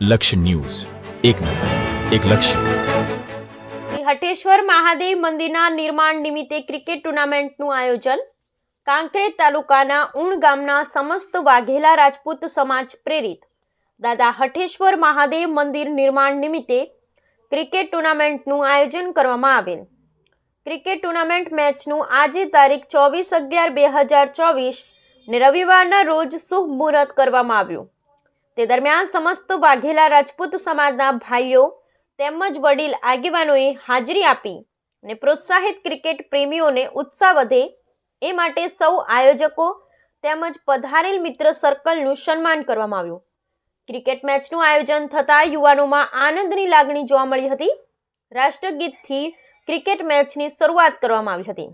લક્ષ્ય ન્યૂઝ. એક નજર, એક લક્ષ્ય. હટેશ્વર મહાદેવ મંદિરના નિર્માણ નિમિત્તે ક્રિકેટ ટુર્નામેન્ટનું આયોજન. કાંકરેજ તાલુકાના ઉણ ગામના સમસ્ત વાઘેલા રાજપૂત સમાજ પ્રેરિત. દાદા હટેશ્વર મહાદેવ મંદિર નિર્માણ નિમિત્તે ક્રિકેટ ટુર્નામેન્ટનું આયોજન કરવામાં આવેલ. ક્રિકેટ ટુર્નામેન્ટ મેચનું આજે તારીખ ચોવીસ અગિયાર બે હજાર ચોવીસ ને રવિવારના રોજ શુભ મુહૂર્ત કરવામાં આવ્યું. તે દરમિયાન સમસ્ત વાઘેલા રાજપૂત સમાજના ભાઈઓ તેમજ વડીલ આગેવાનોએ હાજરી આપી અને પ્રોત્સાહિત ક્રિકેટ પ્રેમીઓને ઉત્સાહ વધે એ માટે સૌ આયોજકો તેમજ પધારેલ મિત્ર સર્કલનું સન્માન કરવામાં આવ્યું. ક્રિકેટ મેચનું આયોજન થતાં યુવાનોમાં આનંદની લાગણી જોવા મળી હતી. રાષ્ટ્રગીતથી ક્રિકેટ મેચની શરૂઆત કરવામાં આવી હતી.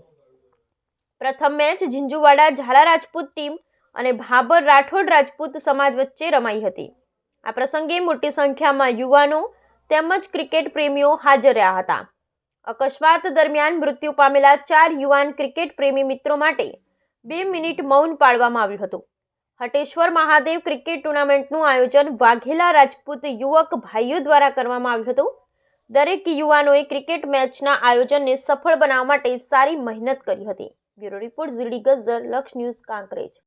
પ્રથમ મેચ ઝીંઝુવાડા ઝાલા રાજપૂત ટીમ અને ભાબર રાઠોડ રાજપૂત સમાજ વચ્ચે રમાઈ હતી. આ પ્રસંગે મોટી સંખ્યામાં યુવાનો તેમજ ક્રિકેટ પ્રેમીઓ હાજર રહ્યા હતા. અકસ્માત દરમિયાન મૃત્યુ પામેલા ચાર યુવાન ક્રિકેટ પ્રેમી મિત્રો માટે બે મિનિટ મૌન પાળવામાં આવ્યું હતું. હટેશ્વર મહાદેવ ક્રિકેટ ટુર્નામેન્ટનું આયોજન વાઘેલા રાજપૂત યુવક ભાઈઓ દ્વારા કરવામાં આવ્યું હતું. દરેક યુવાનોએ ક્રિકેટ મેચના આયોજનને સફળ બનાવવા માટે સારી મહેનત કરી હતી. બ્યુરો રિપોર્ટ ઝીડી ગઝર લક્ષ ન્યૂઝ, કાંકરેજ.